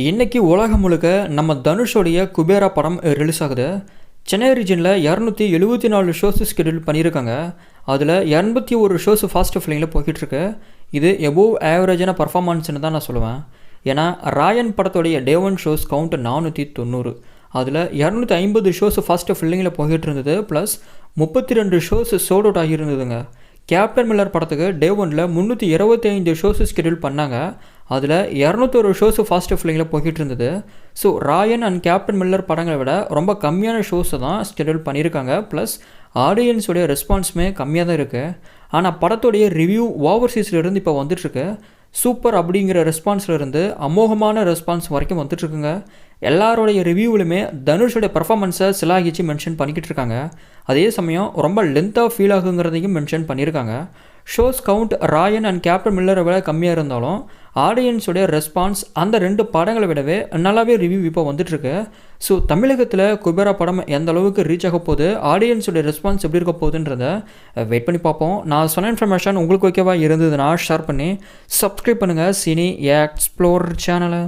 இன்னைக்கு உலகம் முழுக்க நம்ம தனுஷோடைய குபேரா படம் ரிலீஸ் ஆகுது. சென்னை ரீஜனில் இரநூத்தி எழுபத்தி நாலு ஷோஸ் ஸ்கெடியூல் பண்ணியிருக்காங்க. அதில் இரநூத்தி ஒரு ஷோஸ் ஃபாஸ்ட் ஃபில்லிங்கில் போய்கிட்டுருக்கு இது எபோவ் ஆவரேஜான பர்ஃபார்மன்ஸ்னு தான் நான் சொல்லுவேன். ஏன்னா ராயன் படத்துடைய டே ஒன் ஷோஸ் கவுண்ட் நானூற்றி தொண்ணூறு. அதில் இரநூத்தி ஐம்பது ஷோஸ் ஃபாஸ்ட் ஃபில்லிங்கில் போய்கிட்டு இருந்தது ப்ளஸ் முப்பத்தி ரெண்டு ஷோஸ் சோல்ட் அவுட் ஆகியிருந்ததுங்க. கேப்டன் மில்லர் படத்துக்கு டே ஒனில் முந்நூற்றி இருபத்தி ஐந்து ஷோஸ் ஸ்கெடியூல் பண்ணாங்க. அதில் இரநூத்தொரு ஷோஸ் ஃபாஸ்ட் ஃபில்லிங்கில் போய்கிட்டு இருந்தது. So Raayan and captain Miller படங்களை விட ரொம்ப கம்மியான ஷோஸை தான் ஸ்கெடியூல் பண்ணியிருக்காங்க. ப்ளஸ் ஆடியன்ஸுடைய ரெஸ்பான்ஸுமே கம்மியாக தான் இருக்குது ஆனால் படத்துடைய ரிவ்யூ ஓவர்சீஸ்லேருந்து இப்போ வந்துட்டுருக்கு சூப்பர் அப்படிங்கிற ரெஸ்பான்ஸ்லேருந்து அமோகமான ரெஸ்பான்ஸ் வரைக்கும் வந்துட்டுருக்குங்க எல்லாரோடைய ரிவ்யூவிலுமே தனுஷோடைய பர்ஃபாமன்ஸை சிலாகிச்சு மென்ஷன் பண்ணிக்கிட்டு இருக்காங்க. அதே சமயம் ரொம்ப லென்த்தாக ஃபீல் ஆகுங்கிறதையும் மென்ஷன் பண்ணியிருக்காங்க. Shows count Raayan and captain மில்லரை விட கம்மியாக இருந்தாலும் ஆடியன்ஸோடைய ரெஸ்பான்ஸ் அந்த ரெண்டு படங்களை விடவே நல்லாவே ரிவ்யூ இப்போ வந்துட்டுருக்கு. ஸோ தமிழகத்தில் குபேரா படம் எந்த அளவுக்கு ரீச் ஆக போகுது ஆடியன்ஸோடைய ரெஸ்பான்ஸ் எப்படி இருக்க போகுதுன்றத வெயிட் பண்ணி பார்ப்போம். நான் சொன்ன இன்ஃபர்மேஷன் உங்களுக்கு ஓகேவா இருந்ததுன்னா ஷேர் பண்ணி சப்ஸ்கிரைப் பண்ணுங்கள் சினி எக்ஸ்ப்ளோர் சேனலை